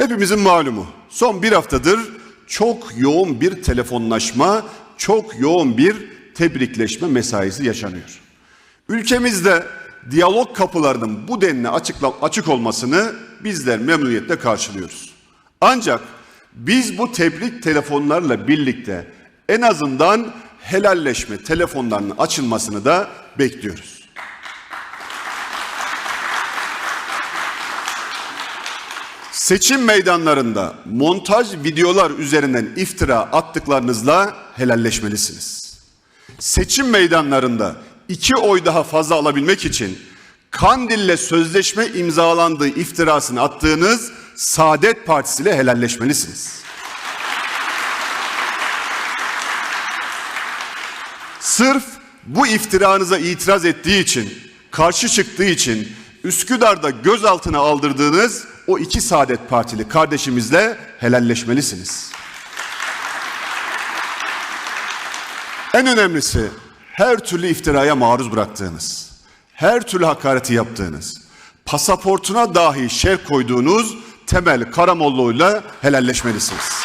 Hepimizin malumu son bir haftadır çok yoğun bir telefonlaşma, çok yoğun bir tebrikleşme mesaisi yaşanıyor. Ülkemizde diyalog kapılarının bu denli açıkla, açık olmasını bizler memnuniyetle karşılıyoruz. Ancak biz bu tebrik telefonlarla birlikte en azından helalleşme telefonlarının açılmasını da bekliyoruz. Seçim meydanlarında montaj videolar üzerinden iftira attıklarınızla helalleşmelisiniz. Seçim meydanlarında iki oy daha fazla alabilmek için Kandil'le sözleşme imzalandığı iftirasını attığınız Saadet Partisi ile helalleşmelisiniz. Sırf bu iftiranıza itiraz ettiği için, karşı çıktığı için Üsküdar'da gözaltına aldırdığınız o iki Saadet Partili kardeşimizle helalleşmelisiniz. En önemlisi her türlü iftiraya maruz bıraktığınız, her türlü hakareti yaptığınız, pasaportuna dahi şer koyduğunuz Temel Karamollaoğlu'yla helalleşmelisiniz.